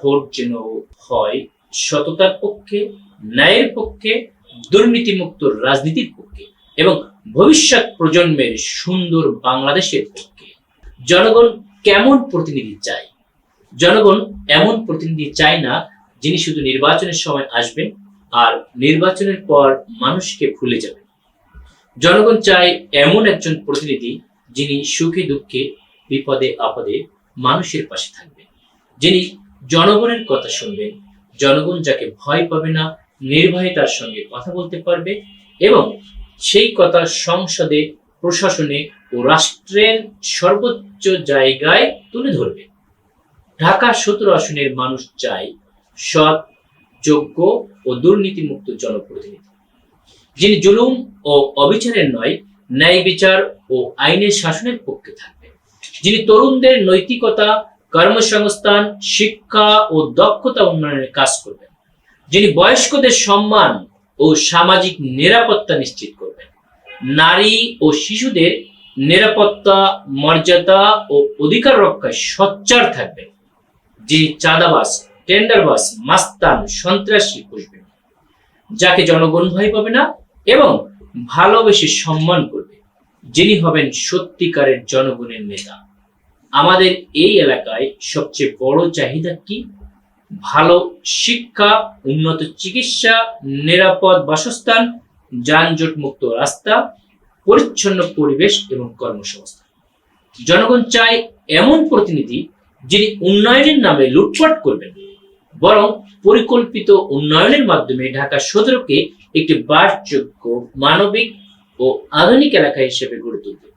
Vote যেন হয় সততার পক্ষে, ন্যায়ের পক্ষে, দুর্নীতিমুক্ত রাজনীতির পক্ষে এবং ভবিষ্যৎ প্রজন্মের সুন্দর বাংলাদেশের পক্ষে। জনগণ কেমন প্রতিনিধি চায়? জনগণ এমন প্রতিনিধি চায় না যিনি শুধু নির্বাচনের সময় আসবেন আর নির্বাচনের পর মানুষকে ভুলে যাবেন। জনগণ চায় এমন একজন প্রতিনিধি যিনি সুখে দুঃখে, বিপদে আপদে মানুষের পাশে থাকবেন, যিনি জনগণের কথা শুনবেন জনগণ যাকে ভয় পাবে না, নির্ভয়ে তার সঙ্গে কথা বলতে পারবে এবং সেই কথা সংসদে, প্রশাসনে ও রাষ্ট্রের সর্বোচ্চ জায়গায় তুলে ধরবে। ঢাকা সতেরো আসনের মানুষ চাই সৎ, যোগ্য ও দুর্নীতিমুক্ত জনপ্রতিনিধি। যিনি জুলুম ও অবিচারের নয়, ন্যায় বিচার ও আইনের শাসনের পক্ষে থাকবে যিনি তরুণদের নৈতিকতা কর্মসংস্থান, শিক্ষা ও দক্ষতা উন্নয়নের কাজ করবেন। যিনি বয়স্কদের সম্মান ও সামাজিক নিরাপত্তা নিশ্চিত করবেন। নারী ও শিশুদের নিরাপত্তা, মর্যাদা ও অধিকার রক্ষায় সচ্চার থাকবেন। যিনি চাঁদাবাস টেন্ডারবাস মাস্তান, সন্ত্রাসী পুষবেন। যাকে জনগণ ভয় পাবে না এবং ভালোবেসে সম্মান করবে, যিনি হবেন সত্যিকারের জনগণের নেতা। আমাদের এই এলাকায় সবচেয়ে বড় চাহিদা কি? ভালো শিক্ষা, উন্নত চিকিৎসা, নিরাপদ বাসস্থান, যানজট মুক্ত রাস্তা, পরিচ্ছন্ন পরিবেশ এবং কর্মসংস্থান। জনগণ চায় এমন প্রতিনিধি যিনি উন্নয়নের নামে লুটপাট করবেন, বরং পরিকল্পিত উন্নয়নের মাধ্যমে ঢাকা সদরকে একটি বাসযোগ্য, মানবিক ও আধুনিক এলাকা হিসেবে গড়ে তুলবে।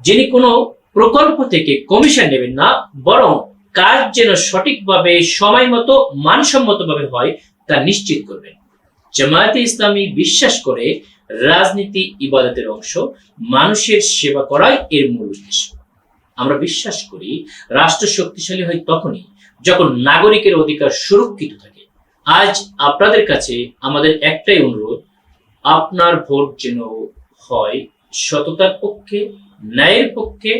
যিনি কোনো প্রকল্প থেকে কমিশন নেবেন না, বরং কাজ যেন সঠিকভাবে সময় মতো মানসম্মতভাবে হয় তা নিশ্চিত করবেন। জামায়াতে ইসলামী বিশ্বাস করে রাজনীতি ইবাদতের অংশ, মানুষের সেবা করাই এর মূল উদ্দেশ্য। আমরা বিশ্বাস করি, রাষ্ট্র শক্তিশালী হয় তখনই যখন নাগরিকের অধিকার সুরক্ষিত থাকে। আজ আপনাদের কাছে আমাদের একটাই অনুরোধ, আপনার ভোট যেন হয় সততার পক্ষে, ন্যায়ের পক্ষে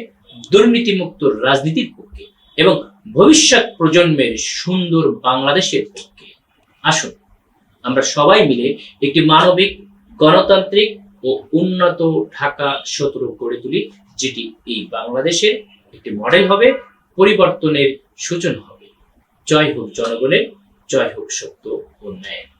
দুর্নীতিমুক্ত রাজনীতির পক্ষে এবং ভবিষ্যৎ প্রজন্মের সুন্দর বাংলাদেশের পক্ষে। আসুন, আমরা সবাই মিলে একটি মানবিক, গণতান্ত্রিক ও উন্নত ঢাকা সতেরো গড়ে তুলি, যেটি এই বাংলাদেশের একটি মডেল হবে, পরিবর্তনের সূচনা হবে। জয় হোক জনগণের, জয় হোক সত্য ও ন্যায়